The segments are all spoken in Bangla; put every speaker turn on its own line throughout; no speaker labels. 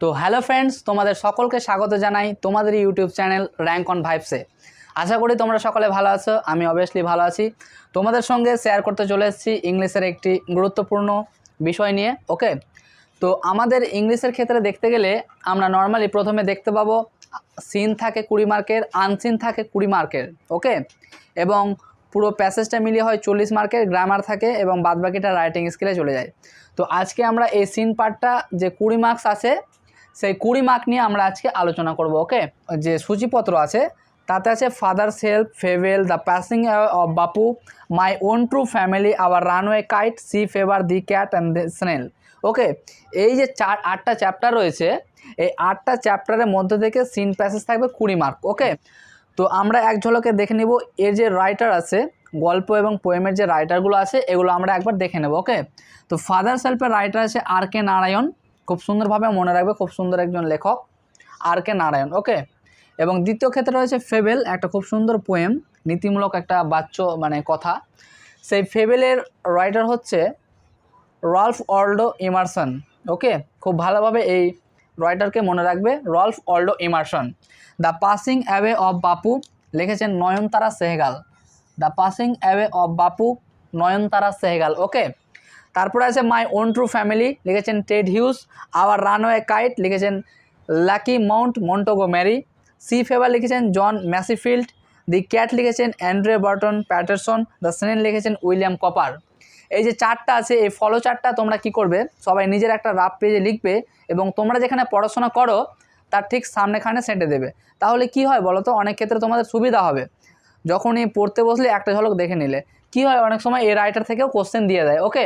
তো হ্যালো ফ্রেন্ডস, তোমাদের সকলকে স্বাগত জানাই তোমাদের ইউটিউব চ্যানেল র্যাঙ্ক অন ভাইবসে আশা করি তোমরা সকলে ভালো আছো, আমি অবভিয়াসলি ভালো আছি। তোমাদের সঙ্গে শেয়ার করতে চলে এসেছি ইংলিশের একটি গুরুত্বপূর্ণ বিষয় নিয়ে ওকে তো আমাদের ইংলিশের ক্ষেত্রে দেখতে গেলে আমরা নর্মালি প্রথমে দেখতে পাবো সিন থাকে কুড়ি মার্কের আনসিন থাকে কুড়ি মার্কের ওকে এবং পুরো প্যাসেজটা মিলিয়ে হয় চল্লিশ মার্কের গ্রামার থাকে এবং বাদবাকিটা রাইটিং স্কিলে চলে যায়। তো আজকে আমরা এই সিন পার্টটা যে কুড়ি মার্কস আছে সেই কুড়ি মার্ক নিয়ে আমরা আজকে আলোচনা করব ওকে যে সূচিপত্র আছে, তাতে আছে father's help fable the passing of Bapu my own true family our runway kite sea fever the cat and the snail okay এই যে চার, আটটা চ্যাপ্টার রয়েছে, এই আটটা চ্যাপ্টারের মধ্যে থেকে সিন প্যাসেজ থাকবে কুড়ি মার্ক ওকে তো আমরা এক ঝলকে দেখে নিব, এর যে রাইটার আছে, গল্প এবং পোয়েমের যে রাইটারগুলো আছে, এগুলো আমরা একবার দেখে নেব ওকে তো ফাদার সেলফের রাইটার আছে আর কে নারায়ণ খুব সুন্দরভাবে মনে রাখবে, খুব সুন্দর একজন লেখক আর কে নারায়ণ ওকে এবং দ্বিতীয় ক্ষেত্রে রয়েছে ফেবেল, একটা খুব সুন্দর পোয়েম নীতিমূলক একটা বাচ্চ মানে কথা। সেই ফেবেলের রাইটার হচ্ছে রলফ অল্ডো ইমারসন ওকে খুব ভালোভাবে এই রাইটারকে মনে রাখবে, Ralph Waldo Emerson. The passing away of Bapu লিখেছেন Nayantara Sahgal. The passing away of Bapu Nayantara Sahgal okay তারপরে আছে মাই ওন ট্রু ফ্যামিলি, লিখেছেন Ted Hughes, our runway kite, লিখেছেন Lucy Maud Montgomery sea fever লিখেছেন জন ম্যাসিফিল্ড, দি ক্যাট লিখেছেন Andrew Barton Paterson, the snail লিখেছেন উইলিয়াম কপার। এই যে চারটা আছে, এই ফলো চারটা তোমরা কি করবে? সবাই নিজের একটা রাফ পেজে লিখবে এবং তোমরা যেখানে পড়াশোনা করো, তার ঠিক সামনেখানে সেঁটে দেবে। তাহলে কি হয় বলো তো? অনেক ক্ষেত্রে তোমাদের সুবিধা হবে। যখনই পড়তে বসলে একটা ঝলক দেখে নিলে। কি হয়? অনেক সময় এই রাইটার থেকেও কোশ্চেন দিয়ে দেয়। ওকে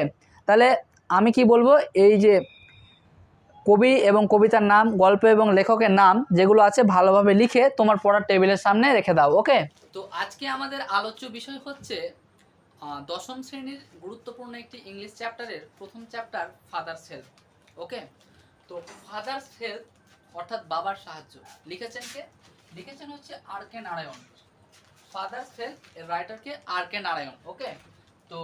তাহলে আমি কি বলব, এই যে কবি এবং কবিতার নাম, গল্প এবং লেখকের নাম যেগুলো আছে ভালোভাবে লিখে তোমার পড়ার টেবিলের সামনে রেখে দাও, ওকে? তো আজকে আমাদের আলোচ্য বিষয় হচ্ছে দশম শ্রেণির গুরুত্বপূর্ণ একটি ইংলিশ চ্যাপ্টারের প্রথম চ্যাপ্টার ফাদার সেলফ ওকে? তো ফাদার সেলফ অর্থাৎ বাবার সাহায্য, লিখেছেন কে? লিখেছেন হচ্ছে R K Narayan. Father help এর রাইটারকে আর কে নারায়ণ, ওকে? তো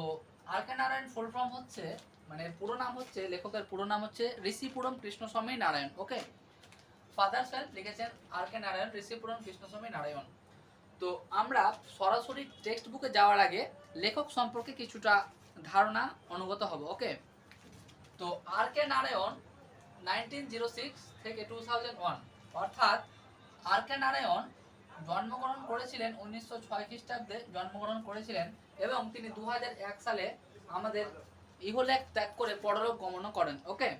R K Narayan full form হচ্ছে মানে পুরো নাম হচ্ছে, লেখকের পুরো নাম হচ্ছে Rasipuram Krishnaswami Narayan okay father help লিখেছেন আর কে নারায়ণ ঋষিপুরম কৃষ্ণস্বামী নারায়ণ তো আমরা সরাসরি টেক্সট বুকে যাওয়ার আগে লেখক সম্পর্কে কিছুটা ধারণা অনুগত হব ওকে তো R K Narayan nineteen zero six থেকে টু থাউজেন্ড ওয়ান অর্থাৎ আর কে নারায়ণ জন্মগ্রহণ করেছিলেন উনিশশো ছয় খ্রিস্টাব্দে জন্মগ্রহণ করেছিলেন এবং তিনি দু সালে আমাদের ইহলেখ ত্যাগ করে পরলোক গমন করেন, ওকে?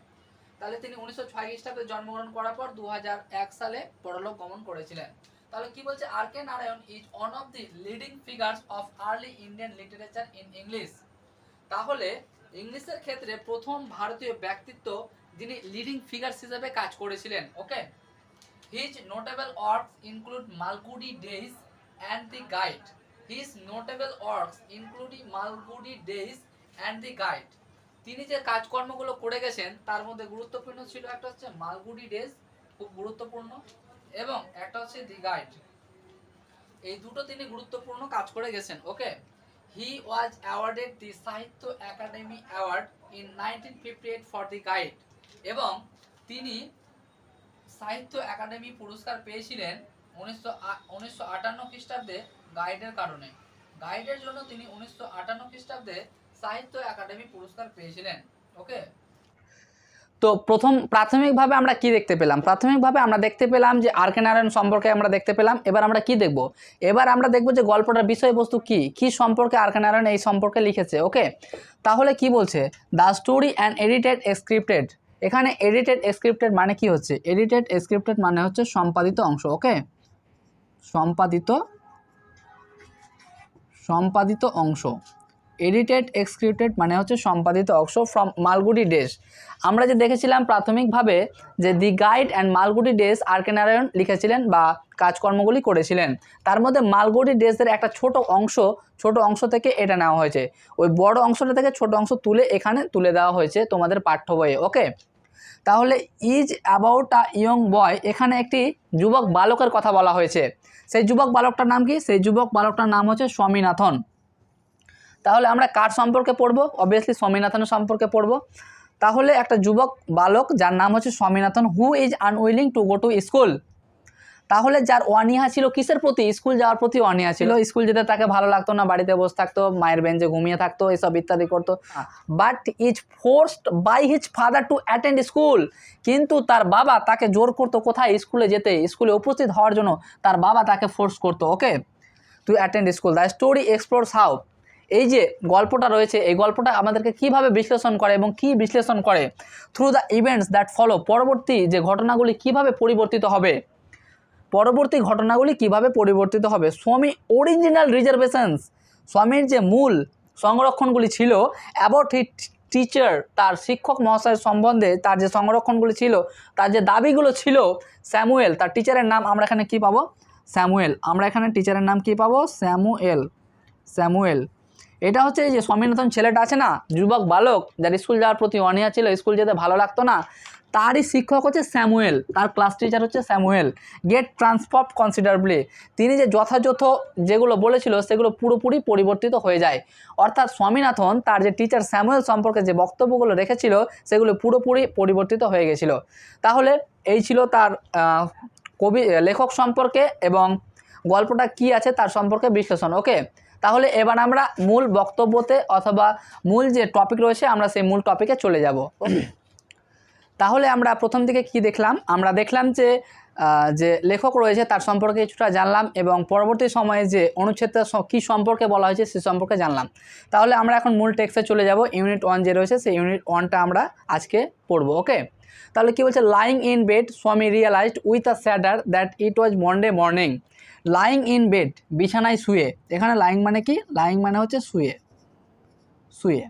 তাহলে তিনি উনিশশো ছয় খ্রিস্টাব্দে জন্মগ্রহণ করার পর দু সালে পরলোক গমন করেছিলেন। তাহলে কি বলছে R K Narayan is one of the leading figures of early Indian literature in English তাহলে ইংলিশের ক্ষেত্রে প্রথম ভারতীয় ব্যক্তিত্ব যিনি লিডিং ফিগার্স হিসেবে কাজ করেছিলেন, okay? His notable works include Malgudi days and the guide his notable works including Malgudi days and the guide তিনি যে কাজকর্মগুলো করে গেছেন, তার মধ্যে গুরুত্বপূর্ণ ছিল একটা হচ্ছে মালগুডি ডেজ খুব গুরুত্বপূর্ণ, এবং একটা হচ্ছে দি গাইড এই দুটো তিনি গুরুত্বপূর্ণ কাজ করে গেছেন, ওকে? হি was awarded the Sahitya Akademi award in nineteen fifty eight for the guide এবং তিনি সাহিত্য একাডেমি পুরস্কার পেয়েছিলেন উনিশশো উনিশশো আটান্ন খ্রিস্টাব্দে গাইডের কারণে। গাইডের জন্য তিনি উনিশশো আটান্ন খ্রিস্টাব্দে সাহিত্য একাডেমি পুরস্কার পেয়েছিলেন। ওকে? তো প্রথম, প্রাথমিকভাবে আমরা কি দেখতে পেলাম? প্রাথমিকভাবে আমরা দেখতে পেলাম যে আর কে নারায়ণ সম্পর্কে আমরা দেখতে পেলাম। এবার আমরা কি দেখব? এবার আমরা দেখব যে গল্পটার বিষয়বস্তু কি? কি সম্পর্কে আর কে নারায়ণ এই সম্পর্কে লিখেছে? ওকে? তাহলে কি বলছে? The story and edited scripted এখানে এডিটেড স্ক্রিপ্টেড মানে কি হচ্ছে? এডিটেড স্ক্রিপ্টেড মানে হচ্ছে সম্পাদিত অংশ ওকে সম্পাদিত সম্পাদিত অংশ। এডিটেড এক্সক্রিপ্টেড মানে হচ্ছে সম্পাদিত অংশ ফ্রম মালগুডি ডেস আমরা যে দেখেছিলাম প্রাথমিকভাবে যে the Guide and Malgudi Days R K Narayan লিখেছিলেন বা কাজকর্মগুলি করেছিলেন। তার মধ্যে মালগুডি ডেসের একটা ছোট অংশ ছোট অংশ থেকে এটা নেওয়া হয়েছে। ওই বড় অংশটা থেকে ছোট অংশ তুলে এখানে তুলে দেওয়া হয়েছে তোমাদের পাঠ্য বইয়ে ওকে তাহলে is about a young boy, এখানে একটি যুবক বালকের কথা বলা হয়েছে। সেই যুবক বালকটার নাম কি? সেই যুবক বালকটার নাম হচ্ছে স্বামীনাথন। তাহলে আমরা কার সম্পর্কে পড়ব? অবভিয়াসলি স্বামীনাথনের সম্পর্কে পড়ব। তাহলে একটা যুবক বালক, যার নাম হচ্ছে Swaminathan who is unwilling to go to school তাহলে যার অনীহা ছিল কিসের প্রতি? স্কুল যাওয়ার প্রতি অনীহা ছিল। স্কুল যেতে তাকে ভালো লাগতো না বাড়িতে বসে থাকতো মায়ের বেঞ্চে ঘুমিয়ে থাকতো এসব ইত্যাদি করতো। But is forced by his father to attend school কিন্তু তার বাবা তাকে জোর করতো কোথায়? স্কুলে যেতে। স্কুলে উপস্থিত হওয়ার জন্য তার বাবা তাকে ফোর্স করতো okay to attend school the story explores how এই যে গল্পটা রয়েছে এই গল্পটা আমাদেরকে কীভাবে বিশ্লেষণ করে এবং কি বিশ্লেষণ করে? Through the events that follow পরবর্তী যে ঘটনাগুলি কীভাবে পরিবর্তিত হবে? পরবর্তী ঘটনাগুলি কীভাবে পরিবর্তিত হবে? স্বামী অরিজিনাল রিজার্ভেশনস স্বামীর যে মূল সংরক্ষণগুলি ছিল অ্যাবাউট হি টিচার তার শিক্ষক মহাশয়ের সম্বন্ধে তার যে সংরক্ষণগুলি ছিল, তার যে দাবিগুলো ছিল, স্যামুয়েল, তার টিচারের নাম আমরা এখানে কি পাবো? স্যামুয়েল। আমরা এখানে টিচারের নাম কি পাবো? স্যামুয়েল। স্যামুয়েল। এটা হচ্ছে যে স্বামীনাথন ছেলেটা আছে না, যুবক, বালক, যার স্কুল যাওয়ার প্রতি অনীহা ছিল, স্কুল যেতে ভালো লাগতো না তারই শিক্ষক হচ্ছে স্যামুয়েল, তার ক্লাস টিচার হচ্ছে স্যামুয়েল। গেট ট্রান্সফর্ম কনসিডারবলি তিনি যে যথাযথ যেগুলো বলেছিল, সেগুলো পুরোপুরি পরিবর্তিত হয়ে যায়। অর্থাৎ স্বামীনাথন তার যে টিচার স্যামুয়েল সম্পর্কে যে বক্তব্যগুলো রেখেছিল, সেগুলো পুরোপুরি পরিবর্তিত হয়ে গেছিল। তাহলে এই ছিল তার কবি, লেখক সম্পর্কে এবং গল্পটা কি আছে তার সম্পর্কে বিশ্লেষণ। ওকে তাহলে এবার আমরা মূল বক্তব্যতে অথবা মূল যে টপিক রয়েছে, আমরা সেই মূল টপিকে চলে যাব। তাহলে আমরা প্রথম দিকে কি দেখলাম? আমরা দেখলাম যে যে লেখক রয়েছে তার সম্পর্কে কিছুটা জানলাম এবং পরবর্তী সময়ে যে অনুচ্ছেদটা কী সম্পর্কে বলা হয়েছে সে সম্পর্কে জানলাম। তাহলে আমরা এখন মূল টেক্সটে চলে যাব। ইউনিট ওয়ান যে রয়েছে সেই ইউনিট ওয়ানটা আমরা আজকে পড়ব, ওকে? তাহলে কি বলছে? Lying in bed Swami realised with a sadder that it was Monday morning lying in bed বিছানায় শুয়ে। এখানে লাইং মানে কি? লাইং মানে হচ্ছে শুয়ে। শুয়ে।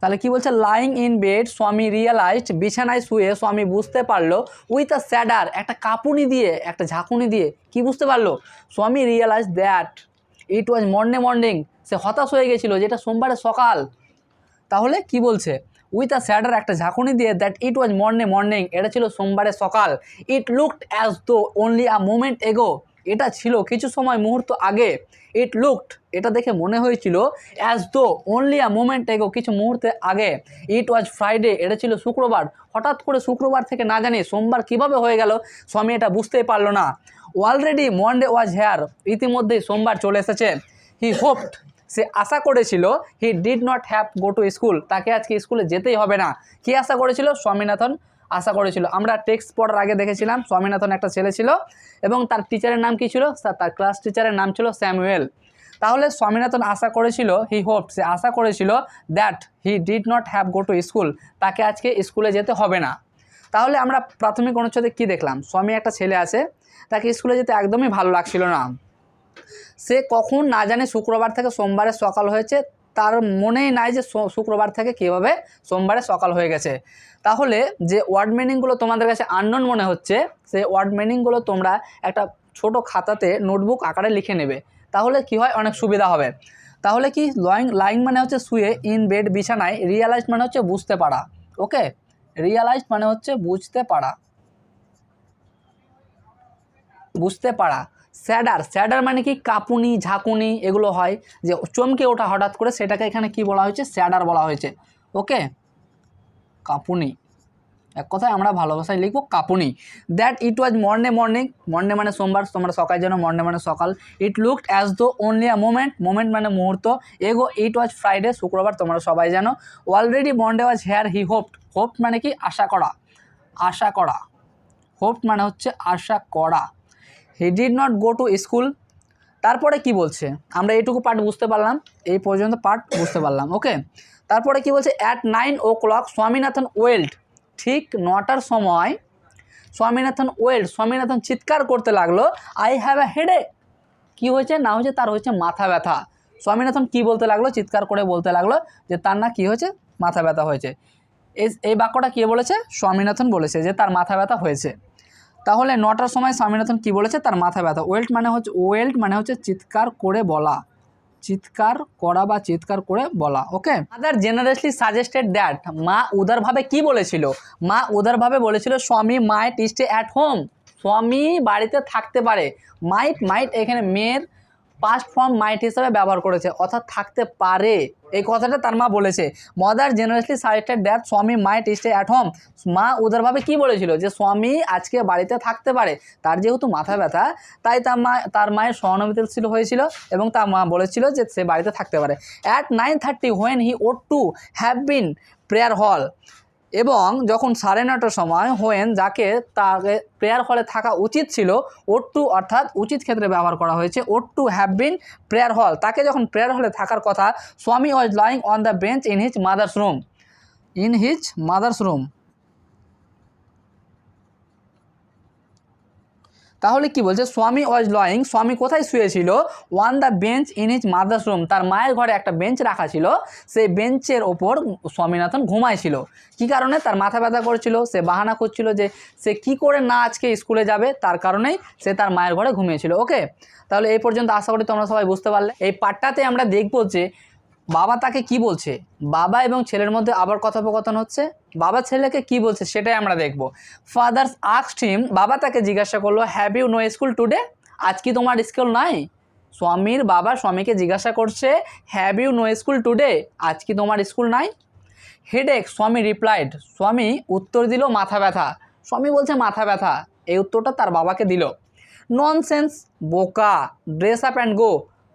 তাহলে কি বলছে? Lying in bed Swami realized বিছানায় শুয়ে স্বামী বুঝতে পারল উইথ আ স্যাডার একটা কাপুনি দিয়ে, একটা ঝাঁকুনি দিয়ে, কি বুঝতে পারল? Swami realise that it was Morne morning সে হতাশ হয়ে গেছিল যেটা সোমবারে সকাল। তাহলে কি বলছে? উইথ আ স্যাডার একটা ঝাঁকুনি দিয়ে that it was Morne morning এটা ছিল সোমবারে সকাল। It looked as though only a moment ago এটা ছিল কিছু সময় মুহূর্ত আগে। ইট লুকড এটা দেখে মনে হয়েছিল as though only a moment এগো কিছু মুহূর্তে আগে। ইট ওয়াজ ফ্রাইডে এটা ছিল শুক্রবার। হঠাৎ করে শুক্রবার থেকে না জানি সোমবার কীভাবে হয়ে গেল, স্বামী এটা বুঝতেই পারল না। অলরেডি মন্ডে ওয়াজ হেয়ার ইতিমধ্যেই সোমবার চলে এসেছে। হি হোপড সে আশা করেছিল he did not have go to school তাকে আজকে স্কুলে যেতেই হবে না। কি আশা করেছিল? স্বামীনাথন আশা করেছিল। আমরা টেক্সট পড়ার আগে দেখেছিলাম, স্বামীনাথন একটা ছেলে ছিল এবং তার টিচারের নাম কি ছিল? তার- ক্লাস টিচারের নাম ছিল স্যামুয়েল। তাহলে স্বামীনাথন আশা করেছিল হি হোপ সে আশা করেছিল that he did not have go to school তাকে আজকে স্কুলে যেতে হবে না। তাহলে আমরা প্রাথমিক অনুচ্ছেদে কি দেখলাম? স্বামী একটা ছেলে আছে, তাকে স্কুলে যেতে একদমই ভালো লাগছিল না। সে কখন না জানে শুক্রবার থেকে সোমবারের সকাল হয়েছে তার মনেই নাই যে শুক্রবার থেকে কীভাবে সোমবারে সকাল হয়ে গেছে। তাহলে যে ওয়ার্ড মিনিংগুলো তোমাদের কাছে আননোন মনে হচ্ছে সেই ওয়ার্ড মিনিংগুলো তোমরা একটা ছোট খাতাতে নোটবুক আকারে লিখে নেবে। তাহলে কি হয়? অনেক সুবিধা হবে। তাহলে কি লয়িং লাইন মানে হচ্ছে শুয়ে ইন বেড বিছানায় রিয়ালাইজ মানে হচ্ছে বুঝতে পারা। ওকে? রিয়ালাইজ মানে হচ্ছে বুঝতে পারা। বুঝতে পারা। স্যাডার স্যাডার মানে কি? কাপুনি, ঝাঁকুনি এগুলো হয় যে চমকে ওঠা হঠাৎ করে সেটাকে এখানে কি বলা হয়েছে? স্যাডার বলা হয়েছে। ওকে? কাপুনি। এক কথায় আমরা ভালোবাসায় লিখব কাপুনি। That it was morn morning morn মানে সোমবার, তোমরা সকাল যেন মর্নে মানে সকাল। It looked as though only a moment moment মানে মুহূর্ত। এগো ইট ওয়াজ ফ্রাইডে শুক্রবার, তোমরা সবাই জানো। Already Monday was here he hoped hope মানে কি? আশা করা। আশা করা। হোপ মানে হচ্ছে আশা করা। He did not go to school তারপরে কি বলছে? আমরা এইটুকু পার্ট বুঝতে পারলাম। এই পর্যন্ত পার্ট বুঝতে পারলাম ওকে তারপরে কি বলছে? At nine o'clock Swaminathan would ঠিক নটার সময় স্বামীনাথন ওয়েল্ড স্বামীনাথন চিৎকার করতে লাগল আই হ্যাভ এ হেডে কি হয়েছে? না হয়েছে, তার হয়েছে মাথা ব্যথা। স্বামীনাথন কি বলতে লাগল? চিৎকার করে বলতে লাগল যে তার না কি হয়েছে? মাথা ব্যথা হয়েছে। এই- বাক্যটা কে বলেছে? স্বামীনাথন বলেছে যে তার মাথা ব্যথা হয়েছে। তাহলে নটার সময় স্বামীনাথন কি বলেছে? তার মাথা ব্যথা। ওয়েল্ট মানে হচ্ছে, ওয়েল্ট মানে হচ্ছে চিৎকার করে বলা। চিৎকার করা বা চিৎকার করে বলা, okay? Other generously suggested that মা উদারভাবে কি বলেছিল? মা উদারভাবে বলেছিল, স্বামী মাইট স্টে অ্যাট হোম স্বামী বাড়িতে থাকতে পারে। মাইট মাইট এখানে মেয়ের পাস্ট ফর্ম মাইট হিসাবে ব্যবহার করেছে, অর্থাৎ থাকতে পারে। এই কথাটা তার মা বলেছে। মাদার জেনারেসলি সাজেস্টেড দ্যাট স্বামী মাইট স্টে অ্যাট হোম মা উদারভাবে কি বলেছিল? যে স্বামী আজকে বাড়িতে থাকতে পারে, তার যেহেতু মাথা ব্যথা, তাই তার মা, তার মায়ের সহানুভূতিশীল হয়েছিল এবং তার মা বলেছিল যে সে বাড়িতে থাকতে পারে। At nine thirty when he ought to have been prayer hall এবং যখন সাড়ে নটার সময় হোয়েন যাকে তাকে প্রেয়ার হলে থাকা উচিত ছিল ওট টু অর্থাৎ উচিত ক্ষেত্রে ব্যবহার করা হয়েছে ought to have been prayer hall. তাকে যখন প্রেয়ার হলে থাকার কথা, Swami was lying on the bench in his mother's room in his mother's room তাহলে কি বলছে? স্বামী ওয়াজ লয়িং স্বামী কোথায় শুয়েছিল? On the bench in his mother's room তার মায়ের ঘরে একটা বেঞ্চ রাখা ছিল। সেই বেঞ্চের ওপর স্বামীনাথন ঘুমাইছিল। কি কারণে? তার মাথা ব্যথা করছিল, সে বাহানা করছিল যে সে কি করে না আজকে স্কুলে যাবে? তার কারণেই সে তার মায়ের ঘরে ঘুমিয়েছিল। ওকে তাহলে এই পর্যন্ত আশা করি তোমরা সবাই বুঝতে পারলে। এই পার্টটাতে আমরা দেখব যে বাবা তাকে কি বলছে? বাবা এবং ছেলের মধ্যে আবার কথোপকথন হচ্ছে? বাবা ছেলেকে কি বলছে সেটাই আমরা দেখব। ফাদার্স আক্সড হিম বাবা তাকে জিজ্ঞাসা করল have you no school today আজ কি তোমার স্কুল নাই? স্বামীর বাবা স্বামীকে জিজ্ঞাসা করছে have you no school today আজ কি তোমার স্কুল নাই? হেডেক স্বামী রিপ্লাইড স্বামী, উত্তর দিল, মাথা ব্যথা। স্বামী বলছে, মাথা ব্যথা। এই উত্তরটা তার বাবাকে দিল। ননসেন্স বোকা। ড্রেস আপ অ্যান্ড গো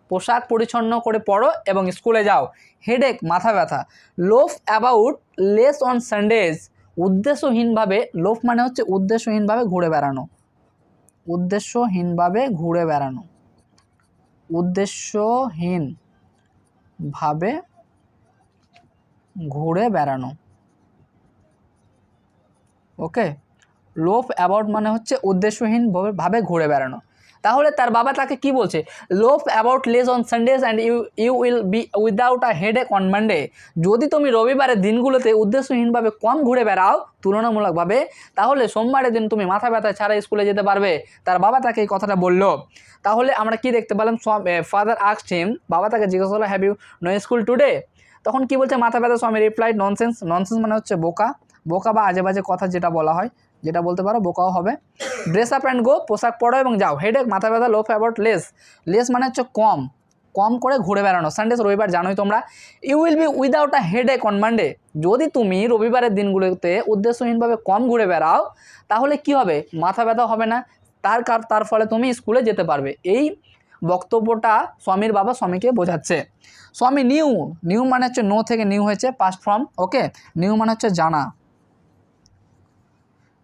পোশাক পরিচ্ছন্ন করে পড়ো এবং স্কুলে যাও। হেডেক মাথা ব্যথা। Loaf about less on Sundays উদ্দেশ্যহীনভাবে loaf মানে হচ্ছে উদ্দেশ্যহীনভাবে ঘুরে বেড়ানো। উদ্দেশ্যহীনভাবে ঘুরে বেড়ানো। উদ্দেশ্যহীনভাবে ঘুরে বেড়ানো। ওকে লোফ অ্যাবাউট মানে হচ্ছে উদ্দেশ্যহীন ভাবে- ভাবে ঘুরে বেড়ানো। তাহলে তার বাবা তাকে কি বলছে? Loaf about less on Sundays and you you will be without a headache on Monday যদি তুমি রবিবারের দিনগুলোতে উদ্দেশ্যহীনভাবে কম ঘুরে বেড়াও, তুলনামূলকভাবে, তাহলে সোমবারের দিন তুমি মাথা ব্যথা ছাড়া স্কুলে যেতে পারবে। তার বাবা তাকে এই কথাটা বলল। তাহলে আমরা কি দেখতে পেলাম? ফাদার আক্সড বাবা তাকে জিজ্ঞাসা করল have you no school today তখন কি বলছে? মাথা ব্যথা, স্বামী রিপ্লাইড ননসেন্স ননসেন্স মানে হচ্ছে বোকা। বোকা বা আজে বাজে কথা যেটা বলা হয়। যেটা বলতে পারো, বোকাও হবে। ড্রেস আপ অ্যান্ড গো পোশাক পরো এবং যাও। হেডেক মাথা ব্যথা লোফ অ্যাবাউট লেস লেস মানে হচ্ছে কম। কম করে ঘুরে বেড়ানো। সানডেস রবিবার জানোই তোমরা। You will be without a headache on Monday যদি তুমি রবিবারের দিনগুলোতে উদ্দেশ্যহীনভাবে কম ঘুরে বেড়াও, তাহলে কি হবে? মাথা ব্যথা হবে না। তার কার, তার ফলে তুমি স্কুলে যেতে পারবে। এই বক্তব্যটা স্বামীর বাবা স্বামীকে বোঝাচ্ছে। স্বামী নিউ নিউ মানে হচ্ছে নো থেকে নিউ হয়েছে পাস্ট ফর্ম ওকে নিউ মানে হচ্ছে জানা।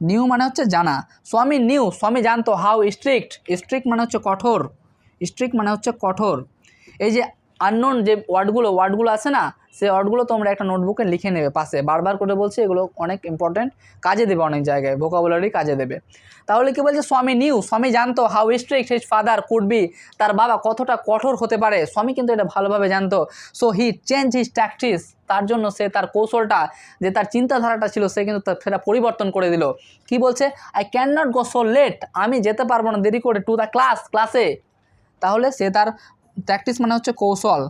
নিউ মানে হচ্ছে জানা। স্বামী নিউ, স্বামী জানতো। How strict? স্ট্রিক্ট মানে হচ্ছে কঠোর। স্ট্রিক্ট মানে হচ্ছে কঠোর। এই যে আননোন যে ওয়ার্ডগুলো ওয়ার্ডগুলো আছে না সেই ওয়ার্ডগুলো তোমরা একটা নোটবুকে লিখে নেবে পাশে। বারবার করে বলছি, এগুলো অনেক ইম্পর্ট্যান্ট কাজে দেবে অনেক জায়গায় ভোকাবুলারি কাজে দেবে। তাহলে কি বলছে, স্বামী নিউ স্বামী জানতো how strict his father could be তার বাবা কতটা কঠোর হতে পারে, স্বামী কিন্তু এটা ভালোভাবে জানতো। So he change his tactics তার জন্য সে তার কৌশলটা, যে তার চিন্তাধারাটা ছিল, সে কিন্তু সেটা পরিবর্তন করে দিল। কি বলছে I can not go so late আমি যেতে পারব না দেরি করে টু দ্য ক্লাস ক্লাসে তাহলে সে তার প্র্যাকটিস মানে হচ্ছে কৌশল।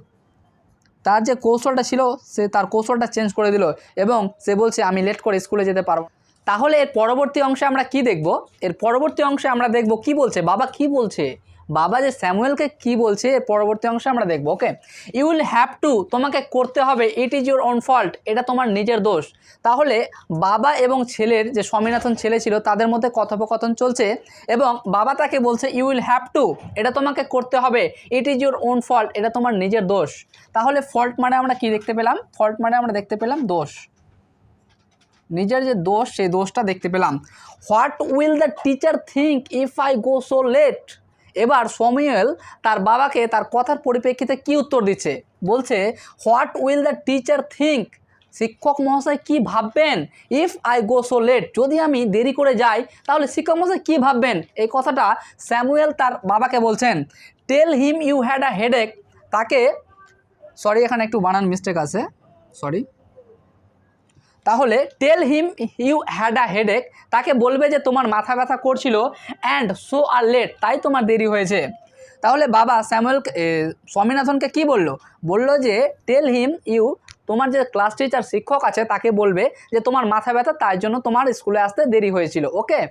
তার যে কৌশলটা ছিল, সে তার কৌশলটা চেঞ্জ করে দিল এবং সে বলছে, আমি লেট করে স্কুলে যেতে পারব তাহলে এর পরবর্তী অংশে আমরা কি দেখব? এর পরবর্তী অংশে আমরা দেখব কি বলছে? বাবা কি বলছে? বাবা যে স্যামুয়েলকে কি বলছে, এর পরবর্তী অংশে আমরা দেখব okay you will have to তোমাকে করতে হবে it is your own fault এটা তোমার নিজের দোষ। তাহলে বাবা এবং ছেলের যে স্বামীনাথন ছেলে ছিল, তাদের মধ্যে কথোপকথন চলছে এবং বাবা তাকে বলছে ইউ উইল হ্যাভ টু এটা তোমাকে করতে হবে it is your own fault এটা তোমার নিজের দোষ। তাহলে ফল্ট মানে আমরা কি দেখতে পেলাম? ফল্ট মানে আমরা দেখতে পেলাম দোষ। নিজের যে দোষ, সেই দোষটা দেখতে পেলাম। What will the teacher think if I go so late এবার সমীয়েল তার বাবাকে তার কথার পরিপ্রেক্ষিতে কি উত্তর দিচ্ছে? বলছে, what will the teacher think শিক্ষক মহাশয় কি ভাববেন? If I go so late, যদি আমি দেরি করে যাই, তাহলে শিক্ষক মহাশয় কী ভাববেন? এই কথাটা স্যামুয়েল তার বাবাকে বলছেন। Tell him you had a headache তাকে সরি এখানে একটু বানান মিস্টেক আছে সরি তাহলে tell him you had a headache তাকে বলবে যে তোমার মাথা ব্যথা করছিল অ্যান্ড সো আর লেট তাই তোমার দেরি হয়েছে। তাহলে বাবা স্যামুয়েল স্বামীনাথনকে কি বলল? বলল যে টেল হিম ইউ তোমার যে ক্লাস টিচার শিক্ষক আছে, তাকে বলবে যে তোমার মাথা ব্যথা, তাই জন্য তোমার স্কুলে আসতে দেরি হয়েছিল okay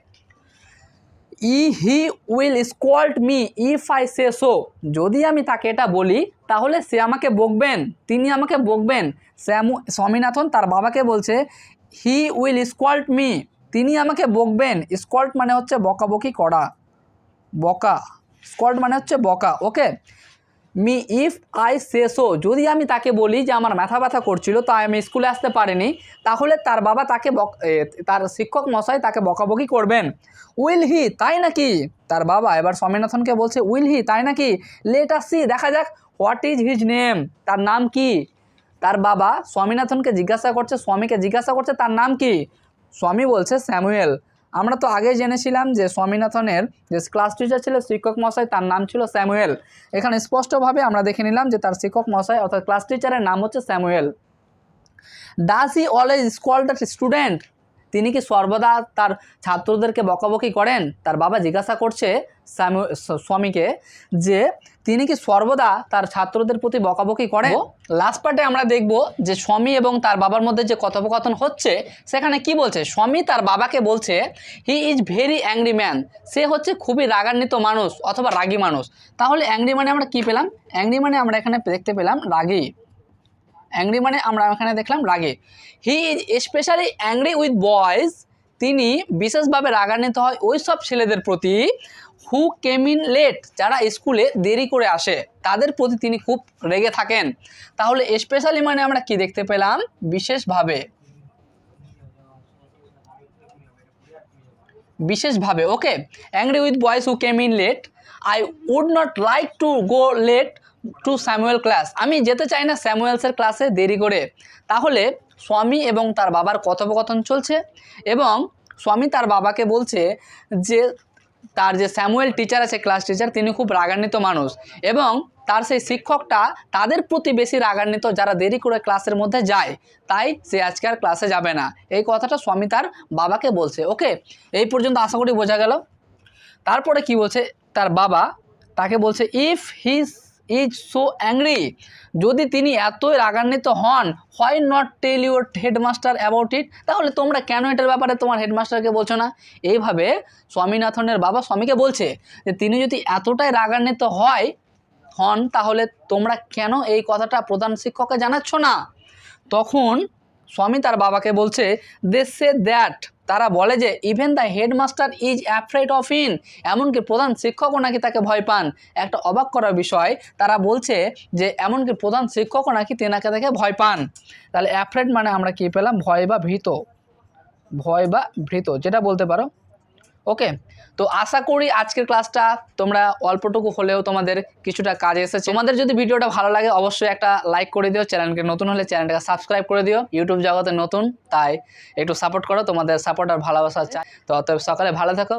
E, he will scold me if I say so. যদি আমি তাকে এটা বলি, তাহলে সে আমাকে বকবেন, তিনি আমাকে বকবেন। শ্যামু, স্বামীনাথন তার বাবাকে বলছে, হি উইল স্কোয়াল্ট মি, তিনি আমাকে বকবেন। স্কোয়াল্ট মানে হচ্ছে বকাবকি করা। বকা। স্কল্ড মানে হচ্ছে বকা, okay? Me if I say যদি আমি তাকে বলি যে আমার মাথা ব্যথা করছিল তাই আমি স্কুলে আসতে পারিনি, তাহলে তার বাবা তাকে তার শিক্ষক মশাই তাকে বকাবকি করবেন। উইল হি, তাই নাকি? তার বাবা এবার স্বামীনাথনকে বলছে, উইল হি, তাই নাকি? লেট আস দেখা যাক হোয়াট ইজ হিজ নেম তার নাম কি? তার বাবা স্বামীনাথনকে জিজ্ঞাসা করছে, স্বামীকে জিজ্ঞাসা করছে, তার নাম কি? স্বামী বলছে স্যামুয়েল। আমরা তো আগে জেনেছিলাম যে স্বামীনাথনের যে ক্লাস টিচার ছিল শিক্ষক মশাই তার নাম ছিল স্যামুয়েল। এখানে স্পষ্টভাবে আমরা দেখে নিলাম যে তার শিক্ষক মশাই অর্থাৎ ক্লাস টিচারের নাম হচ্ছে Samuel. Does he always scold that student তিনি কি সর্বদা তার ছাত্রদেরকে বকাবকি করেন? তার বাবা জিজ্ঞাসা করছে স্বামীকে যে তিনি কি সর্বদা তার ছাত্রদের প্রতি বকাবকি করেন? লাস্ট পার্টে আমরা দেখব যে স্বামী এবং তার বাবার মধ্যে যে কথোপকথন হচ্ছে সেখানে কি বলছে? স্বামী তার বাবাকে বলছে he is very angry man সে হচ্ছে খুবই রাগান্বিত মানুষ অথবা রাগী মানুষ। তাহলে অ্যাংরি মানে আমরা কি পেলাম? অ্যাংরি মানে আমরা এখানে দেখতে পেলাম রাগী। অ্যাংরি মানে আমরা এখানে দেখলাম রাগে। He is specially angry with boys তিনি বিশেষভাবে রাগান্বিত হয় ওই সব ছেলেদের প্রতি হু কেম ইন লেট যারা স্কুলে দেরি করে আসে, তাদের প্রতি তিনি খুব রেগে থাকেন। তাহলে স্পেশালি মানে আমরা কি দেখতে পেলাম? বিশেষভাবে। বিশেষভাবে okay angry with boys who came in late I would not like to go late to Samuel class আমি যেতে চাই না স্যামুয়েলসের ক্লাসে দেরি করে। তাহলে স্বামী এবং তার বাবার কথোপকথন চলছে এবং স্বামী তার বাবাকে বলছে যে, তার যে স্যামুয়েল টিচার আছে ক্লাস টিচার তিনি খুব রাগান্বিত মানুষ এবং তার সেই শিক্ষকটা তাদের প্রতি বেশি রাগান্বিত যারা দেরি করে ক্লাসের মধ্যে যায়, তাই সে আজকে আর ক্লাসে যাবে না। এই কথাটা স্বামী তার বাবাকে বলছে। ওকে, এই পর্যন্ত আশা করি বোঝা গেল। তারপরে কি বলছে? তার বাবা তাকে বলছে if his is so angry যদি তিনি এতই রাগান্বিত হন why not tell your headmaster about it তাহলে তোমরা কেন এটার ব্যাপারে তোমার হেডমাস্টারকে বলছো না? এইভাবে স্বামীনাথনের বাবা স্বামীকে বলছে যে, তিনি যদি এতটাই রাগান্বিত হয়, হন, তাহলে তোমরা কেন এই কথাটা প্রধান শিক্ষককে জানাচ্ছ না? তখন স্বামী তার বাবাকে বলছে দে সে দ্যাট তারা বলে যে even the headmaster is afraid of in এমনকি প্রধান শিক্ষকও নাকি তাকে ভয় পান। একটা অবাক করার বিষয়, তারা বলছে যে, এমনকি প্রধান শিক্ষকও নাকি তেনাকে তাকে ভয় পান। তাহলে অ্যাফ্রেড মানে আমরা কি পেলাম? ভয় বা ভীত। ভয় বা ভীত, যেটা বলতে পারো। ওকে তো আশা করি আজকের ক্লাসটা তোমরা অল্পটুকু হলেও তোমাদের কিছুটা কাজে এসেছে। তোমাদের যদি ভিডিওটা ভালো লাগে, অবশ্যই একটা লাইক করে দিও চ্যানেলকে নতুন হলে চ্যানেলটাকে সাবস্ক্রাইব করে দিও। ইউটিউব জগতে নতুন, তাই একটু সাপোর্ট করো, তোমাদের সাপোর্ট আর ভালোবাসা চাই। তো অতএব সকালে ভালো থাকো।